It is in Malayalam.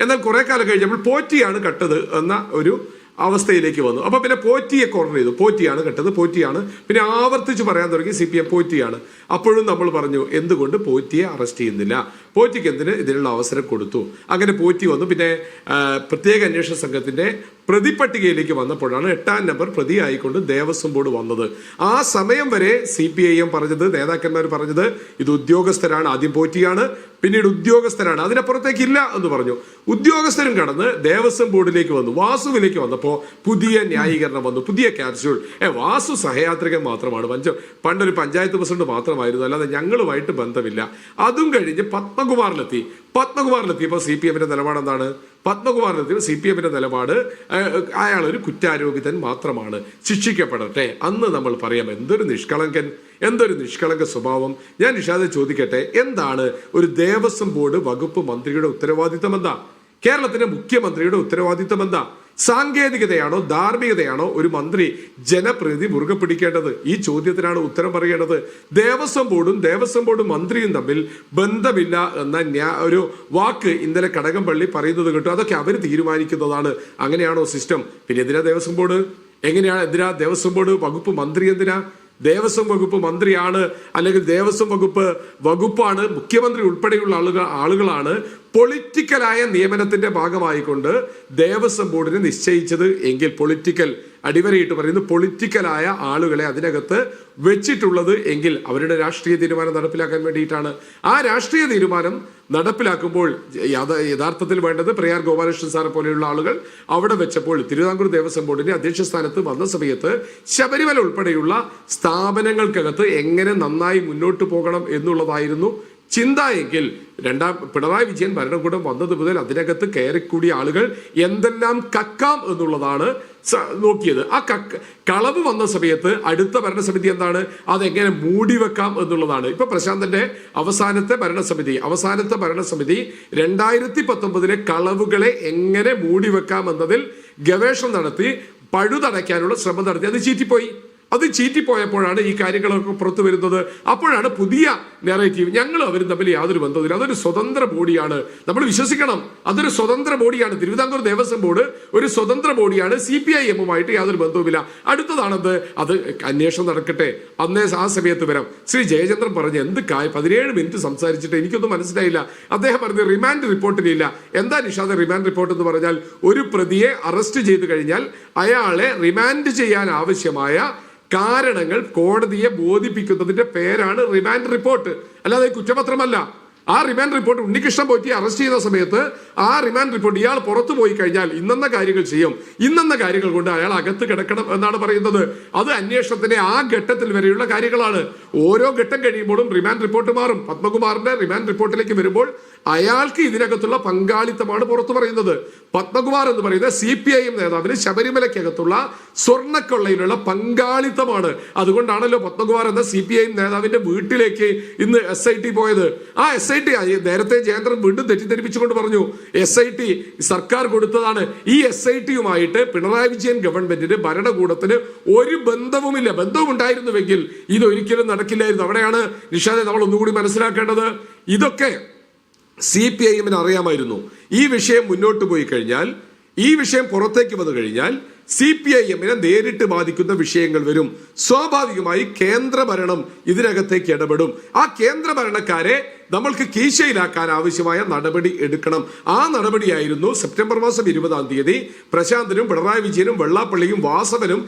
എന്നാൽ കുറെ കാലം കഴിഞ്ഞപ്പോൾ പോറ്റിയാണ് കട്ടത് എന്ന ഒരു അവസ്ഥയിലേക്ക് വന്നു. അപ്പൊ പിന്നെ പോറ്റിയെ കോർണർ ചെയ്തു. പോറ്റിയാണ് കെട്ടത്. പോറ്റിയാണ് പിന്നെ ആവർത്തിച്ച് പറയാൻ തുടങ്ങി. സി പി എം പോറ്റിയാണ്. അപ്പോഴും നമ്മൾ പറഞ്ഞു എന്തുകൊണ്ട് പോറ്റിയെ അറസ്റ്റ് ചെയ്യുന്നില്ല? പോറ്റിക്ക് എന്തിന് ഇതിനുള്ള അവസരം കൊടുത്തു. അങ്ങനെ പോറ്റി വന്നു. പിന്നെ പ്രത്യേക അന്വേഷണ സംഘത്തിന്റെ പ്രതിപട്ടികയിലേക്ക് വന്നപ്പോഴാണ് എട്ടാം നമ്പർ പ്രതിയായിക്കൊണ്ട് ദേവസ്വം ബോർഡ് വന്നത്. ആ സമയം വരെ സി പി ഐ എം പറഞ്ഞത് നേതാക്കന്മാർ പറഞ്ഞത് ഇത് ഉദ്യോഗസ്ഥരാണ് ആദ്യം പോറ്റിയാണ് പിന്നീട് ഉദ്യോഗസ്ഥരാണ് അതിനപ്പുറത്തേക്ക് ഇല്ല എന്ന് പറഞ്ഞു. ഉദ്യോഗസ്ഥരും കടന്ന് ദേവസ്വം ബോർഡിലേക്ക് വന്നു. വാസുവിലേക്ക് വന്നപ്പോൾ പുതിയ ന്യായീകരണം വന്നു. പുതിയ ക്യാപ്സ്യൂൾ. ഏ വാസു സഹയാത്രികൻ മാത്രമാണ്. പഞ്ച പണ്ടൊരു പഞ്ചായത്ത് പ്രസിഡന്റ് മാത്രമായിരുന്നു. അല്ലാതെ ഞങ്ങളുമായിട്ട് ബന്ധമില്ല. അതും കഴിഞ്ഞ് പത്മകുമാറിലെത്തി പത്മകുമാറിലെത്തിയപ്പോൾ സി പി എമ്മിന്റെ നിലപാട് എന്താണ് പത്മകുമാറിലെത്തിയപ്പോൾ സി പി എമ്മിന്റെ നിലപാട് അയാൾ ഒരു കുറ്റാരോപിതൻ മാത്രമാണ്. ശിക്ഷിക്കപ്പെടട്ടെ. അന്ന് നമ്മൾ പറയാം എന്തൊരു നിഷ്കളങ്കൻ എന്തൊരു നിഷ്കളങ്ക സ്വഭാവം. ഞാൻ നിഷാദെ ചോദിക്കട്ടെ എന്താണ് ഒരു ദേവസ്വം ബോർഡ് വകുപ്പ് മന്ത്രിയുടെ ഉത്തരവാദിത്തം എന്താ? കേരളത്തിന്റെ മുഖ്യമന്ത്രിയുടെ ഉത്തരവാദിത്തം എന്താ? സാങ്കേതികതയാണോ ധാർമ്മികതയാണോ ഒരു മന്ത്രി ജനപ്രതിനിധി മുറുകെ പിടിക്കേണ്ടത്? ഈ ചോദ്യത്തിനാണ് ഉത്തരം പറയേണ്ടത്. ദേവസ്വം ബോർഡും ദേവസ്വം ബോർഡും മന്ത്രിയും തമ്മിൽ ബന്ധമില്ല എന്ന ഒരു വാക്ക് ഇന്നലെ കടകംപള്ളി പറയുന്നത് കേട്ടു. അതൊക്കെ അവർ തീരുമാനിക്കുന്നതാണ്. അങ്ങനെയാണോ സിസ്റ്റം? പിന്നെ എന്തിനാ ദേവസ്വം ബോർഡ്? എങ്ങനെയാണ് എന്തിനാ ദേവസ്വം ബോർഡ് വകുപ്പ് മന്ത്രി എന്തിനാ? ദേവസ്വം വകുപ്പ് മന്ത്രിയാണ് അല്ലെങ്കിൽ ദേവസ്വം വകുപ്പ് വകുപ്പാണ് മുഖ്യമന്ത്രി ഉൾപ്പെടെയുള്ള ആളുകൾ ആളുകളാണ് പൊളിറ്റിക്കലായ നിയമനത്തിന്റെ ഭാഗമായിക്കൊണ്ട് ദേവസ്വം ബോർഡിനെ നിശ്ചയിച്ചത് എങ്കിൽ പൊളിറ്റിക്കൽ അടിവരയിട്ട് പറയുന്നു പൊളിറ്റിക്കലായ ആളുകളെ അതിനകത്ത് വെച്ചിട്ടുള്ളത് എങ്കിൽ അവരുടെ രാഷ്ട്രീയ തീരുമാനം നടപ്പിലാക്കാൻ വേണ്ടിയിട്ടാണ്. ആ രാഷ്ട്രീയ തീരുമാനം നടപ്പിലാക്കുമ്പോൾ യഥാർത്ഥത്തിൽ വേണ്ടത് പ്രയാർ ഗോപാലകൃഷ്ണൻ സാറെ പോലെയുള്ള ആളുകൾ അവിടെ വെച്ചപ്പോൾ തിരുവിതാംകൂർ ദേവസ്വം ബോർഡിന്റെ അധ്യക്ഷ സ്ഥാനത്ത് വന്ന സമയത്ത് ശബരിമല ഉൾപ്പെടെയുള്ള സ്ഥാപനങ്ങൾക്കകത്ത് എങ്ങനെ നന്നായി മുന്നോട്ട് പോകണം എന്നുള്ളതായിരുന്നു ചിന്ത എങ്കിൽ രണ്ടാം പിണറായി വിജയൻ ഭരണകൂടം വന്നത് മുതൽ അതിനകത്ത് കയറിക്കൂടിയ ആളുകൾ എന്തെല്ലാം കക്കാം എന്നുള്ളതാണ് നോക്കിയത്. ആ കക്ക കളവ് വന്ന സമയത്ത് അടുത്ത ഭരണസമിതി എന്താണ്? അതെങ്ങനെ മൂടി വെക്കാം എന്നുള്ളതാണ്. ഇപ്പൊ പ്രശാന്തന്റെ അവസാനത്തെ ഭരണസമിതി അവസാനത്തെ ഭരണസമിതി രണ്ടായിരത്തി പത്തൊമ്പതിലെ കളവുകളെ എങ്ങനെ മൂടി വെക്കാം എന്നതിൽ ഗവേഷണം നടത്തി പഴുതടയ്ക്കാനുള്ള ശ്രമം നടത്തി. അത് ചീറ്റിപ്പോയി. അത് ചീറ്റിപ്പോയപ്പോഴാണ് ഈ കാര്യങ്ങളൊക്കെ പുറത്തു വരുന്നത്. അപ്പോഴാണ് പുതിയ നെറേറ്റീവ് ഞങ്ങൾ അവരും തമ്മിൽ യാതൊരു ബന്ധവുമില്ല. അതൊരു സ്വതന്ത്ര ബോഡിയാണ്. നമ്മൾ വിശ്വസിക്കണം. അതൊരു സ്വതന്ത്ര ബോഡിയാണ്. തിരുവിതാംകൂർ ദേവസ്വം ബോർഡ് ഒരു സ്വതന്ത്ര ബോഡിയാണ്. സി പി ഐ എമ്മുമായിട്ട് യാതൊരു ബന്ധവുമില്ല. അടുത്തതാണത് അത് അന്വേഷണം നടക്കട്ടെ. അന്നേ ആ സമയത്ത് വരാം. ശ്രീ ജയചന്ദ്രൻ പറഞ്ഞ് എന്ത് കായ് പതിനേഴ് മിനിറ്റ് സംസാരിച്ചിട്ട് എനിക്കൊന്നും മനസ്സിലായില്ല. അദ്ദേഹം പറഞ്ഞ് റിമാൻഡ് റിപ്പോർട്ടിലില്ല എന്താ നിഷാദ റിമാൻഡ് റിപ്പോർട്ട് എന്ന് പറഞ്ഞാൽ ഒരു പ്രതിയെ അറസ്റ്റ് ചെയ്തു കഴിഞ്ഞാൽ അയാളെ റിമാൻഡ് ചെയ്യാൻ ആവശ്യമായ കാരണങ്ങൾ കോടതിയെ ബോധിപ്പിക്കുന്നതിന്റെ പേരാണ് റിമാൻഡ് റിപ്പോർട്ട്. അല്ലാതെ കുറ്റപത്രമല്ല. ആ remand report Unnikrishnan Potti arrest ചെയ്ത സമയത്ത് ആ റിമാൻഡ് റിപ്പോർട്ട് ഇയാൾ പുറത്തു പോയി കഴിഞ്ഞാൽ ഇന്നെന്ന കാര്യങ്ങൾ ചെയ്യും. ഇന്നെന്ന കാര്യങ്ങൾ കൊണ്ട് അയാൾ അകത്ത് കിടക്കണം എന്നാണ് പറയുന്നത്. അത് അന്വേഷണത്തിന്റെ ആ ഘട്ടത്തിൽ വരെയുള്ള കാര്യങ്ങളാണ്. ഓരോ ഘട്ടം കഴിയുമ്പോഴും റിമാൻഡ് റിപ്പോർട്ട് മാറും. പത്മകുമാറിന്റെ റിമാൻഡ് റിപ്പോർട്ടിലേക്ക് വരുമ്പോൾ അയാൾക്ക് ഇതിനകത്തുള്ള പങ്കാളിത്തമാണ് പുറത്തു പറയുന്നത്. പത്മകുമാർ എന്ന് പറയുന്ന സി പി ഐ എം നേതാവിന് ശബരിമലയ്ക്കകത്തുള്ള സ്വർണക്കൊള്ളയിലുള്ള പങ്കാളിത്തമാണ്. അതുകൊണ്ടാണല്ലോ പത്മകുമാർ എന്ന സി പി ഐ എം നേതാവിന്റെ വീട്ടിലേക്ക് ഇന്ന് എസ് ഐ ടി പോയത്. ആ എസ് ടി നേരത്തെ ജയന്ദ്രൻ വീണ്ടും തെറ്റിദ്ധരിപ്പിച്ചുകൊണ്ട് പറഞ്ഞു എസ് ഐ ടി സർക്കാർ കൊടുത്തതാണ്. ഈ എസ് ഐ ടിയുമായിട്ട് പിണറായി വിജയൻ ഗവൺമെന്റിന് ഭരണകൂടത്തിന് ഒരു ബന്ധവുമില്ല. ബന്ധവും ഉണ്ടായിരുന്നുവെങ്കിൽ ഇതൊരിക്കലും നടക്കില്ലായിരുന്നു. അവിടെയാണ് നിഷാദെ നമ്മൾ ഒന്നുകൂടി മനസ്സിലാക്കേണ്ടത്. ഇതൊക്കെ സി പി ഐ എമ്മിന് അറിയാമായിരുന്നു. ഈ വിഷയം മുന്നോട്ട് പോയി കഴിഞ്ഞാൽ ഈ വിഷയം പുറത്തേക്ക് വന്നു കഴിഞ്ഞാൽ സി പി ഐ എമ്മിനെ നേരിട്ട് ബാധിക്കുന്ന വിഷയങ്ങൾ വരും. സ്വാഭാവികമായി കേന്ദ്ര ഭരണം ഇതിനകത്തേക്ക് ഇടപെടും. ആ കേന്ദ്ര ഭരണക്കാരെ നമ്മൾക്ക് കീശയിലാക്കാൻ ആവശ്യമായ നടപടി എടുക്കണം. ആ നടപടിയായിരുന്നു സെപ്റ്റംബർ മാസം ഇരുപതാം തീയതി. പ്രശാന്തനും പിണറായി വിജയനും വെള്ളാപ്പള്ളിയും വാസവനും